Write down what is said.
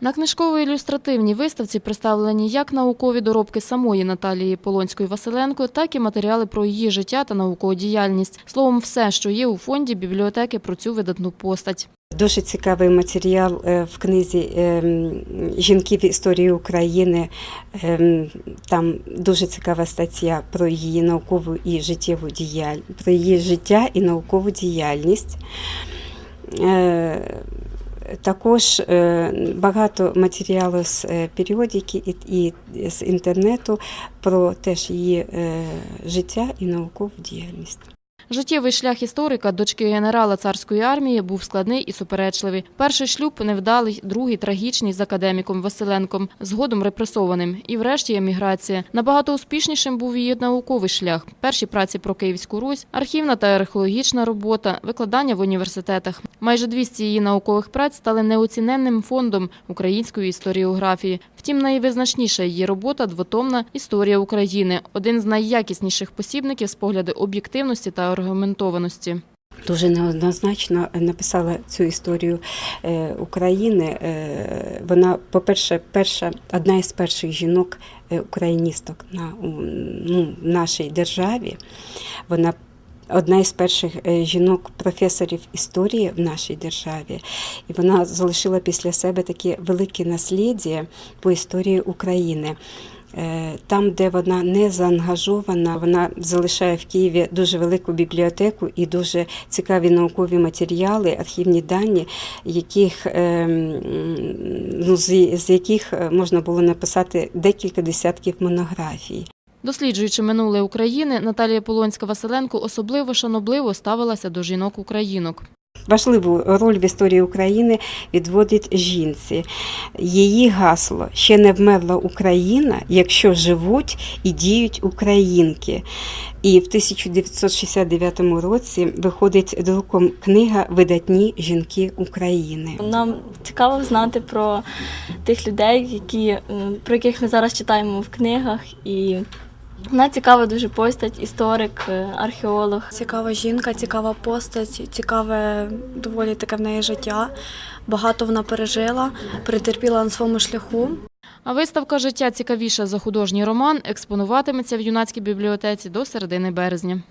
На книжково-ілюстративній виставці представлені як наукові доробки самої Наталії Полонської Василенко, так і матеріали про її життя та наукову діяльність. Словом, все, що є у фонді бібліотеки про цю видатну постать. Дуже цікавий матеріал е, в книзі ем, Жінки в історії України. Ем, Там дуже цікава стаття про її наукову і життєву діяльність, про її життя і наукову діяльність. Також е, багато матеріалу з е, періодики і, і з інтернету про теж її е, життя і наукову діяльність. Життєвий шлях історика, дочки генерала царської армії, був складний і суперечливий. Перший шлюб невдалий, другий трагічний з академіком Василенком, згодом репресованим. І врешті еміграція. Набагато успішнішим був її науковий шлях. Перші праці про Київську Русь, архівна та археологічна робота, викладання в університетах. Майже 200 її наукових праць стали неоціненним фондом української історіографії. Втім, найвизначніша її робота двотомна історія України, один з найякісніших посібників з погляду об'єктивності та аргументованості. Дуже неоднозначно написала цю історію е, України. Е, Вона, по-перше, перша, одна із перших жінок е, на ну, в нашій державі. Вона одна із перших е, жінок професорів історії в нашій державі. І вона залишила після себе таке велике насліддя по історії України. Е, Там, де вона не заангажована, вона залишає в Києві дуже велику бібліотеку і дуже цікаві наукові матеріали, архівні дані, яких, е, ну, з, яких можна було написати декілька десятків монографій. Досліджуючи минуле України, Наталія Полонська-Василенко особливо шанобливо ставилася до жінок-українок. Важливу роль в історії України відводить жінці. Її гасло ще не вмерла Україна, якщо живуть і діють українки. І в 1969 році виходить друком книга Видатні жінки України. Нам цікаво знати про тих людей, які, про яких ми зараз читаємо в книгах. І вона цікава дуже постать, історик, е, археолог. Цікава жінка, цікава постать, цікаве доволі таке в неї життя. Багато вона пережила, перетерпіла на своєму шляху. А виставка Життя цікавіша за художній роман експонуватиметься в юнацькій бібліотеці до середини березня.